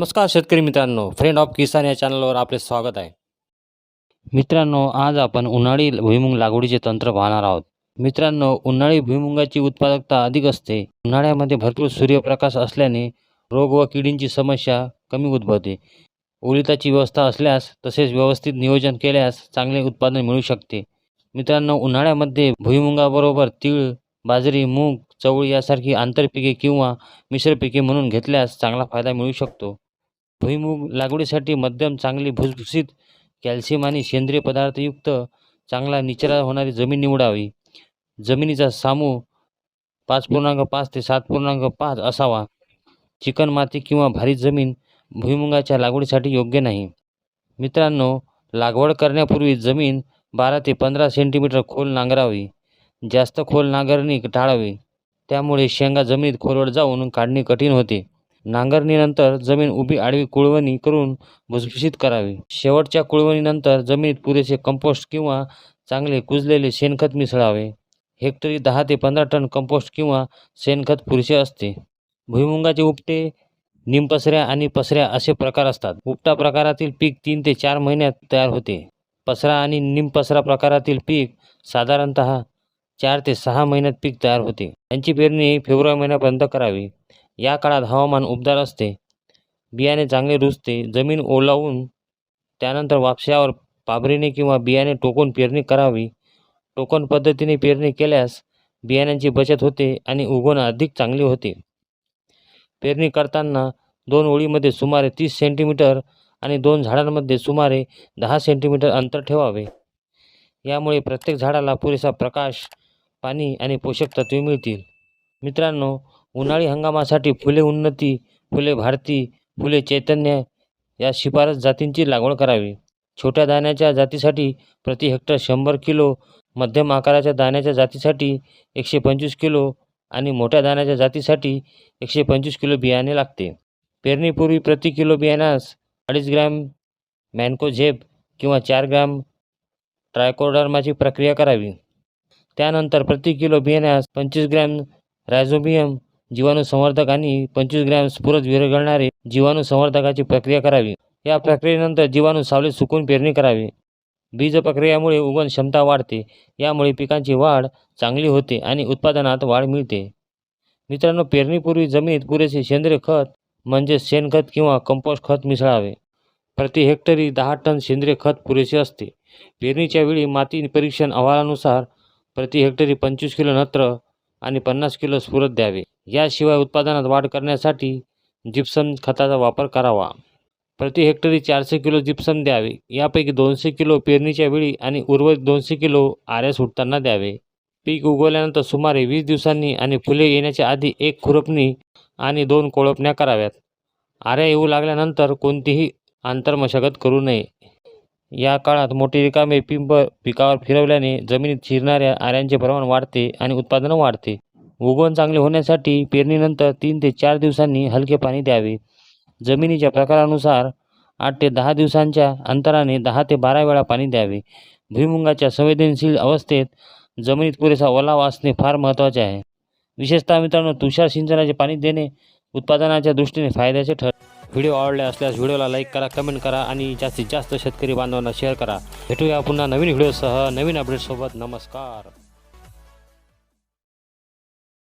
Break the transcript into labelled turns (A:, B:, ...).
A: नमस्कार शेतकरी मित्रांनो फ्रेंड ऑफ किसान या चॅनलवर आपले स्वागत आहे. मित्रांनो आज आपण उन्हाळी भुईमुग लागवडीचे तंत्र पाहणार आहोत. मित्रांनो उन्हाळी भुईमुगाची उत्पादकता अधिक असते. उन्हाळ्यामध्ये भरपूर सूर्यप्रकाश असल्याने रोग व किडींची समस्या कमी उद्भवते. ओलिताची व्यवस्था असल्यास तसेच व्यवस्थित नियोजन केल्यास चांगले उत्पादन मिळू शकते. मित्रांनो उन्हाळ्यामध्ये भुईमुगाबरोबर तीळ बाजरी मूग चवळी यासारखी आंतरपिके किंवा मिश्र पिके म्हणून घेतल्यास चांगला फायदा मिळू शकतो. भुईमूग लागवडीसाठी मध्यम चांगली भुसभुशीत कॅल्शियम आणि सेंद्रिय पदार्थयुक्त चांगला निचरा होणारी जमीन निवडावी. जमिनीचा सामू पाच पूर्णांक पाच ते सात पूर्णांक पाच असावा. चिकन माती किंवा भारी जमीन भुईमुगाच्या लागवडीसाठी योग्य नाही. मित्रांनो लागवड करण्यापूर्वी जमीन बारा ते पंधरा सेंटीमीटर खोल नांगरावी. जास्त खोल नांगरणी टाळावी. त्यामुळे शेंगा जमिनीत खोलवर जाऊन काढणे कठीण होते. नांगरणीनंतर जमीन उभी आडवी कुळवणी करून भुसभुशीत करावी. शेवटच्या कुळवणीनंतर जमिनीत पुरेसे कंपोस्ट किंवा चांगले कुजलेले शेणखत मिसळावे. हेक्टरी दहा ते पंधरा टन कंपोस्ट किंवा शेणखत पुरेसे असते. भुईमुगाचे उपटे निमपसऱ्या आणि पसऱ्या असे प्रकार असतात. उपटा प्रकारातील पीक तीन ते चार महिन्यात तयार होते. पसरा आणि निमपसरा प्रकारातील पीक साधारणतः चार ते सहा महिन्यात पीक तयार होते. त्यांची पेरणी फेब्रुवारी महिन्यापर्यंत करावी. या काळात हवामान उबदार असते. बियाणे चांगले रुजते. जमीन ओलावून त्यानंतर वापशावर पाबरीने किंवा बियाणे टोकून पेरणी करावी. टोकन पद्धतीने पेरणी केल्यास बियाण्यांची बचत होते आणि उगवण अधिक चांगली होते. पेरणी करताना दोन ओळीमध्ये सुमारे तीस सेंटीमीटर आणि दोन झाडांमध्ये सुमारे दहा सेंटीमीटर अंतर ठेवावे. यामुळे प्रत्येक झाडाला पुरेसा प्रकाश पाणी आणि पोषक तत्वे मिळतील. मित्रांनो उन्हाळी हंगामासाठी फुले उन्नती फुले भारती फुले चैतन्य या शिफारस जातींची लागवड करावी. छोट्या दाण्याच्या जातीसाठी प्रति हेक्टर शंभर किलो मध्यम आकाराच्या दाण्याच्या जातीसाठी एकशे पंचवीस किलो आणि मोठ्या दाण्याच्या जातीसाठी एकशे पंचवीस किलो बियाणे लागते. पेरणीपूर्वी प्रति किलो बियाण्यास अडीच ग्रॅम मॅन्कोझेब किंवा चार ग्रॅम ट्रायकोडर्माची प्रक्रिया करावी. त्यानंतर प्रति किलो बियाण्यास पंचवीस ग्रॅम रायझोबियम जीवाणूसंवर्धक आणि पंचवीस ग्रॅम स्फुरद विरघळणारे जीवाणूसंवर्धकाची प्रक्रिया करावी. या प्रक्रियेनंतर जीवाणू सावलीत सुकून पेरणी करावी. बीज प्रक्रियेमुळे उगवण क्षमता वाढते. यामुळे पिकांची वाढ चांगली होते आणि उत्पादनात वाढ मिळते. मित्रांनो पेरणीपूर्वी जमिनीत पुरेसे सेंद्रिय खत म्हणजे शेणखत किंवा कंपोस्ट खत मिसळावे. प्रति हेक्टरी दहा टन सेंद्रिय खत पुरेसे असते. पेरणीच्या वेळी माती परीक्षण अहवालानुसार प्रति हेक्टरी पंचवीस किलो नत्र आणि पन्नास किलो स्फुरद द्यावे. याशिवाय उत्पादनात वाढ करण्यासाठी जिप्सम खताचा वापर करावा. प्रति हेक्टरी चारशे किलो जिप्सम द्यावे. यापैकी दोनशे किलो पेरणीच्या वेळी आणि उर्वरित दोनशे किलो आऱ्या सुटताना द्यावे. पीक उगवल्यानंतर सुमारे वीस दिवसांनी आणि फुले येण्याच्या आधी एक खुरपणी आणि दोन कोळपण्या कराव्यात. आऱ्या येऊ लागल्यानंतर कोणतीही आंतरमशागत करू नये. या काळात मोठे रिकामे पिंप पिकावर फिरवल्याने जमिनीत शिरणाऱ्या आऱ्यांचे प्रमाण वाढते आणि उत्पादन वाढते. उगवण चांगले होण्यासाठी पेरणीनंतर तीन ते चार दिवसांनी हलके पाणी द्यावे. जमिनीच्या प्रकारानुसार आठ ते दहा दिवसांच्या अंतराने दहा ते बारा वेळा पाणी द्यावे. भुईमुगाच्या संवेदनशील अवस्थेत जमिनीत पुरेसा ओलावा असणे फार महत्त्वाचे आहे. विशेषतः मित्रांनो तुषार सिंचनाचे पाणी देणे उत्पादनाच्या दृष्टीने फायद्याचे ठर व्हिडिओ आवडले असल्यास व्हिडिओला लाईक करा कमेंट करा आणि जास्तीत जास्त शेतकरी बांधवांना शेअर करा. भेटूया पुन्हा नवीन व्हिडिओसह नवीन अपडेटसोबत नमस्कार.